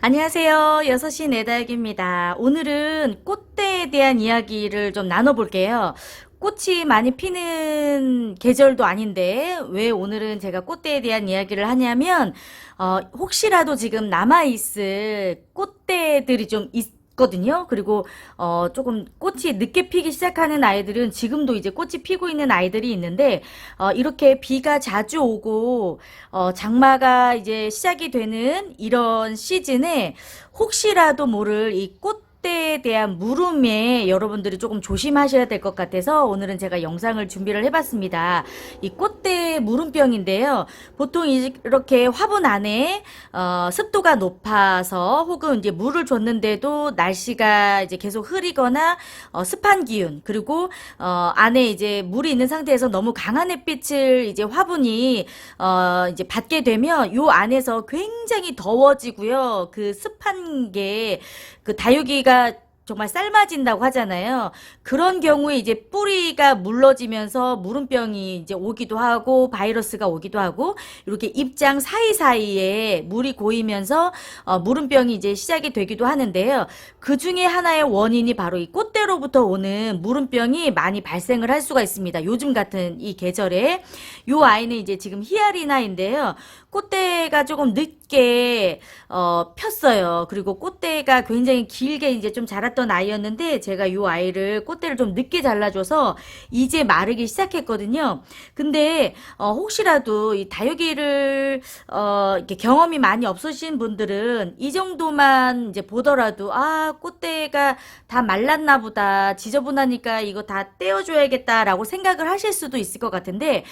안녕하세요. 6시 내다육입니다. 오늘은 꽃대에 대한 이야기를 좀 나눠볼게요. 꽃이 많이 피는 계절도 아닌데 왜 오늘은 제가 꽃대에 대한 이야기를 하냐면 어, 혹시라도 지금 남아있을 꽃대들이 좀 있 거든요. 그리고 어, 조금 꽃이 늦게 피기 시작하는 아이들은 지금도 이제 꽃이 피고 있는 아이들이 있는데 어, 이렇게 비가 자주 오고 어, 장마가 이제 시작이 되는 이런 시즌에 혹시라도 모를 이꽃 대에 대한 물음에 여러분들이 조금 조심하셔야 될 것 같아서 오늘은 제가 영상을 준비를 해봤습니다. 이 꽃대 물음병인데요. 보통 이렇게 화분 안에 어, 습도가 높아서 혹은 이제 물을 줬는데도 날씨가 이제 계속 흐리거나 어, 습한 기운 그리고 어, 안에 이제 물이 있는 상태에서 너무 강한 햇빛을 이제 화분이 어, 이제 받게 되면 요 안에서 굉장히 더워지고요. 그 습한 게 그 다육이가 제가 정말 삶아진다고 하잖아요. 그런 경우에 이제 뿌리가 물러지면서 물음병이 이제 오기도 하고 바이러스가 오기도 하고 이렇게 입장 사이사이에 물이 고이면서 어, 물음병이 이제 시작이 되기도 하는데요. 그 중에 하나의 원인이 바로 이 꽃대로부터 오는 물음병이 많이 발생을 할 수가 있습니다. 요즘 같은 이 계절에 요 아이는 이제 지금 히아리나인데요. 꽃대가 조금 늦게 어, 폈어요. 그리고 꽃대가 굉장히 길게 이제 좀 자랐 던 아이였는데 제가 요 아이를 꽃대를 좀 늦게 잘라줘서 이제 마르기 시작했거든요. 근데 어, 혹시라도 이 다육이를 어, 이렇게 경험이 많이 없으신 분들은 이 정도만 이제 보더라도 아 꽃대가 다 말랐나 보다 지저분하니까 이거 다 떼어줘야겠다라고 생각을 하실 수도 있을 것 같은데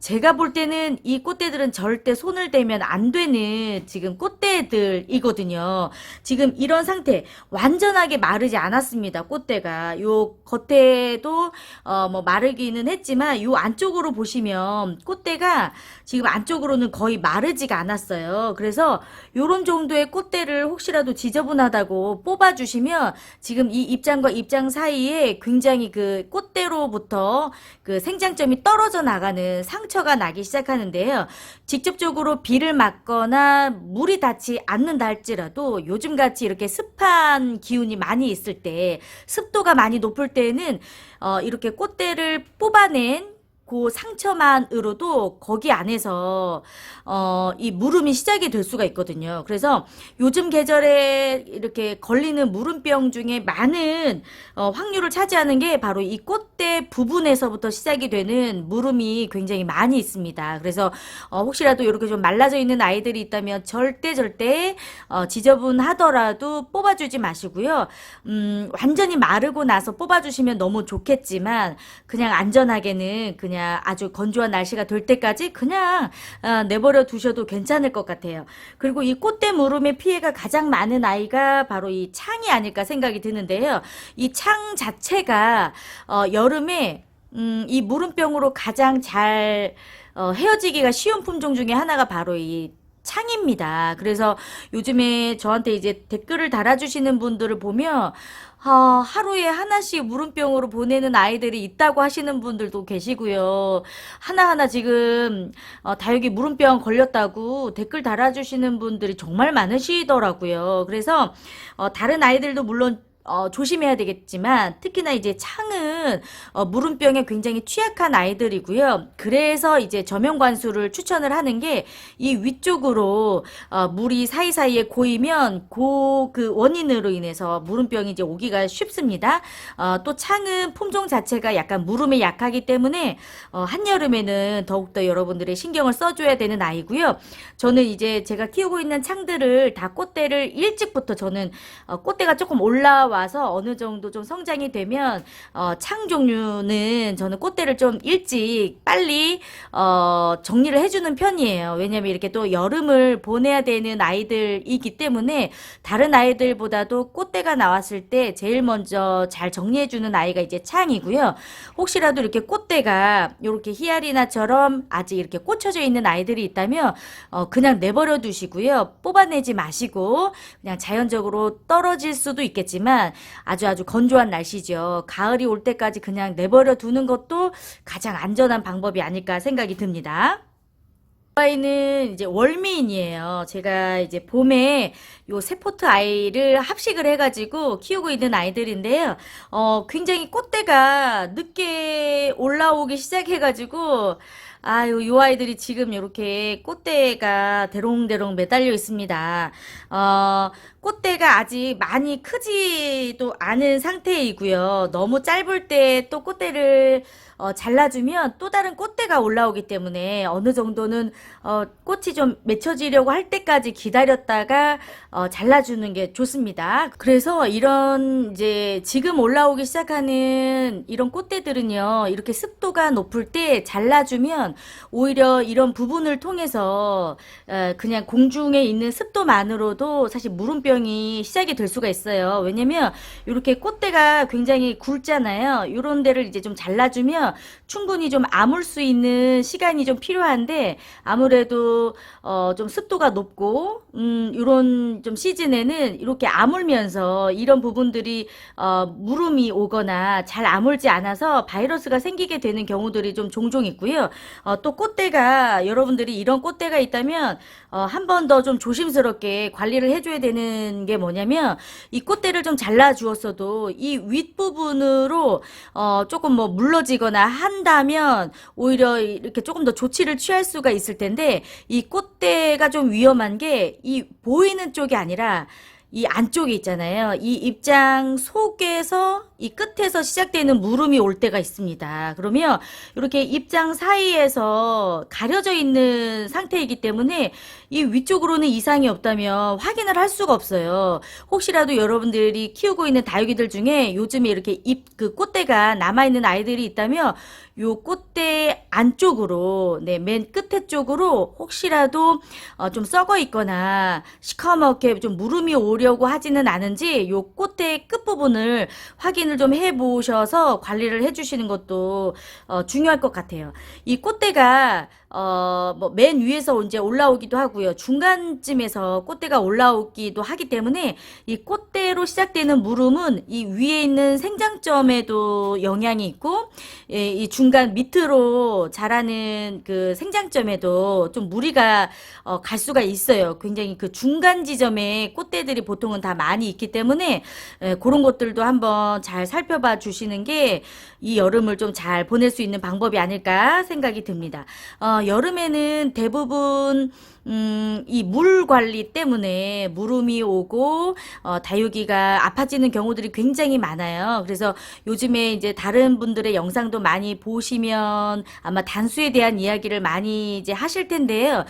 제가 볼 때는 이 꽃대들은 절대 손을 대면 안 되는 지금 꽃대들이거든요. 지금 이런 상태 완전하게 마르지 않았습니다. 꽃대가 요 겉에도 어 뭐 마르기는 했지만 요 안쪽으로 보시면 꽃대가 지금 안쪽으로는 거의 마르지가 않았어요. 그래서 요런 정도의 꽃대를 혹시라도 지저분하다고 뽑아 주시면 지금 이 입장과 입장 사이에 굉장히 그 꽃대로부터 그 생장점이 떨어져 나가는 상 처가 나기 시작하는데요. 직접적으로 비를 맞거나 물이 닿지 않는다 할지라도 요즘 같이 이렇게 습한 기운이 많이 있을 때 습도가 많이 높을 때는 어 이렇게 꽃대를 뽑아낸 그 상처만으로도 거기 안에서 어, 이 물음이 시작이 될 수가 있거든요. 그래서 요즘 계절에 이렇게 걸리는 물음병 중에 많은 어, 확률을 차지하는 게 바로 이 꽃대 부분에서부터 시작이 되는 물음이 굉장히 많이 있습니다. 그래서 어, 혹시라도 이렇게 좀 말라져 있는 아이들이 있다면 절대 절대 어, 지저분하더라도 뽑아주지 마시고요. 음, 완전히 마르고 나서 뽑아주시면 너무 좋겠지만 그냥 안전하게는 그냥 아주 건조한 날씨가 될 때까지 그냥 어, 내버려 두셔도 괜찮을 것 같아요. 그리고 이 꽃대 물음의 피해가 가장 많은 아이가 바로 이 창이 아닐까 생각이 드는데요. 이 창 자체가 어, 여름에 음, 이 물음병으로 가장 잘 어, 헤어지기가 쉬운 품종 중에 하나가 바로 이 창입니다. 그래서 요즘에 저한테 이제 댓글을 달아주시는 분들을 보면 어, 하루에 하나씩 물음병으로 보내는 아이들이 있다고 하시는 분들도 계시고요. 하나하나 지금 어, 다육이 물음병 걸렸다고 댓글 달아주시는 분들이 정말 많으시더라고요. 그래서 어, 다른 아이들도 물론 어, 조심해야 되겠지만 특히나 이제 창은 어, 물음병에 굉장히 취약한 아이들이고요. 그래서 이제 저면 관수를 추천을 하는 게 이 위쪽으로 어, 물이 사이사이에 고이면 그그 원인으로 인해서 물음병이 이제 오기가 쉽습니다. 어, 또 창은 품종 자체가 약간 물음에 약하기 때문에 어, 한여름에는 더욱더 여러분들의 신경을 써줘야 되는 아이고요. 저는 이제 제가 키우고 있는 창들을 다 꽃대를 일찍부터 저는 어, 꽃대가 조금 올라와서 어느 정도 좀 성장이 되면 어, 창 종류는 저는 꽃대를 좀 일찍 빨리 어, 정리를 해주는 편이에요. 왜냐면 이렇게 또 여름을 보내야 되는 아이들이기 때문에 다른 아이들보다도 꽃대가 나왔을 때 제일 먼저 잘 정리해주는 아이가 이제 창이고요. 혹시라도 이렇게 꽃대가 이렇게 히아리나처럼 아직 이렇게 꽂혀져 있는 아이들이 있다면 어, 그냥 내버려 두시고요. 뽑아내지 마시고 그냥 자연적으로 떨어질 수도 있겠지만 아주 아주 건조한 날씨죠. 가을이 올 때까지 그냥 내버려 두는 것도 가장 안전한 방법이 아닐까 생각이 듭니다. 아이는 이제 월미인이에요. 제가 이제 봄에 요 세포트 아이를 합식을 해가지고 키우고 있는 아이들인데요. 어, 굉장히 꽃대가 늦게 올라오기 시작해가지고, 아유, 요 아이들이 지금 이렇게 꽃대가 대롱대롱 매달려 있습니다. 어, 꽃대가 아직 많이 크지도 않은 상태이고요. 너무 짧을 때 또 꽃대를 어, 잘라주면 또 다른 꽃대가 올라오기 때문에 어느 정도는 어, 꽃이 좀 맺혀지려고 할 때까지 기다렸다가 어, 잘라주는 게 좋습니다. 그래서 이런 이제 지금 올라오기 시작하는 이런 꽃대들은요, 이렇게 습도가 높을 때 잘라주면 오히려 이런 부분을 통해서 어, 그냥 공중에 있는 습도만으로도 사실 무름병이 시작이 될 수가 있어요. 왜냐면 이렇게 꽃대가 굉장히 굵잖아요. 이런 데를 이제 좀 잘라주면 충분히 좀 아물 수 있는 시간이 좀 필요한데 아무래도 어, 좀 습도가 높고 음, 이런 좀 시즌에는 이렇게 아물면서 이런 부분들이 어, 무름이 오거나 잘 아물지 않아서 바이러스가 생기게 되는 경우들이 좀 종종 있고요. 어, 또 꽃대가 여러분들이 이런 꽃대가 있다면 어, 한 번 더 좀 조심스럽게 관리를 해줘야 되는 게 뭐냐면 이 꽃대를 좀 잘라 주었어도 이 윗 부분으로 어, 조금 뭐 물러지거나 한다면 오히려 이렇게 조금 더 조치를 취할 수가 있을 텐데 이 꽃대가 좀 위험한 게 이 보이는 쪽이 아니라 이 안쪽에 있잖아요. 이 입장 속에서 이 끝에서 시작되는 물음이 올 때가 있습니다. 그러면 이렇게 입장 사이에서 가려져 있는 상태이기 때문에 이 위쪽으로는 이상이 없다면 확인을 할 수가 없어요. 혹시라도 여러분들이 키우고 있는 다육이들 중에 요즘에 이렇게 잎그 꽃대가 남아 있는 아이들이 있다면 요 꽃대 안쪽으로 네, 맨 끝에 쪽으로 혹시라도 어, 좀 썩어 있거나 시커멓게 좀 무름이 오려고 하지는 않은지 요 꽃대 끝부분을 확인을 좀 해보셔서 관리를 해주시는 것도 어, 중요할 것 같아요. 이 꽃대가 어, 뭐, 맨 위에서 이제 올라오기도 하고요. 중간쯤에서 꽃대가 올라오기도 하기 때문에 이 꽃대로 시작되는 물음은 이 위에 있는 생장점에도 영향이 있고, 예, 이 중간 밑으로 자라는 그 생장점에도 좀 무리가 어, 갈 수가 있어요. 굉장히 그 중간 지점에 꽃대들이 보통은 다 많이 있기 때문에 예, 그런 것들도 한번 잘 살펴봐 주시는 게 이 여름을 좀 잘 보낼 수 있는 방법이 아닐까 생각이 듭니다. 어, 여름에는 대부분 음, 이 물 관리 때문에 무름이 오고 어, 다육이가 아파지는 경우들이 굉장히 많아요. 그래서 요즘에 이제 다른 분들의 영상도 많이 보시면 아마 단수에 대한 이야기를 많이 이제 하실 텐데요.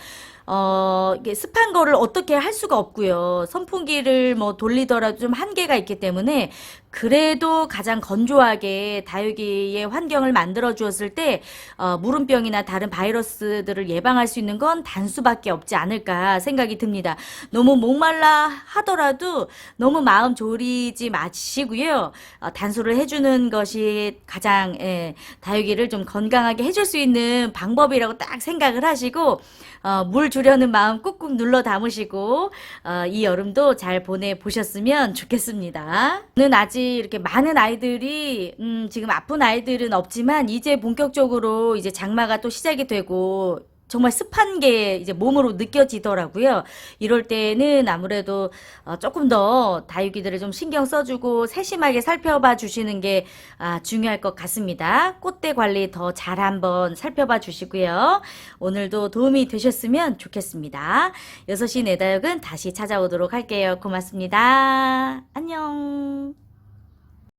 어, 이게 습한 거를 어떻게 할 수가 없고요. 선풍기를 뭐 돌리더라도 좀 한계가 있기 때문에 그래도 가장 건조하게 다육이의 환경을 만들어 주었을 때 어, 무름병이나 다른 바이러스들을 예방할 수 있는 건 단수밖에 없지 않을까 생각이 듭니다. 너무 목말라 하더라도 너무 마음 졸이지 마시고요. 어, 단수를 해주는 것이 가장 예, 다육이를 좀 건강하게 해줄 수 있는 방법이라고 딱 생각을 하시고 어, 물 주 려는 마음 꾹꾹 눌러 담으시고 어, 이 여름도 잘 보내 보셨으면 좋겠습니다. 저는 아직 이렇게 많은 아이들이 음, 지금 아픈 아이들은 없지만 이제 본격적으로 이제 장마가 또 시작이 되고 정말 습한 게 이제 몸으로 느껴지더라고요. 이럴 때는 아무래도 어, 조금 더 다육이들을 좀 신경 써주고 세심하게 살펴봐 주시는 게 아, 중요할 것 같습니다. 꽃대 관리 더 잘 한번 살펴봐 주시고요. 오늘도 도움이 되셨으면 좋겠습니다. 6시 내다육은 다시 찾아오도록 할게요. 고맙습니다. 안녕.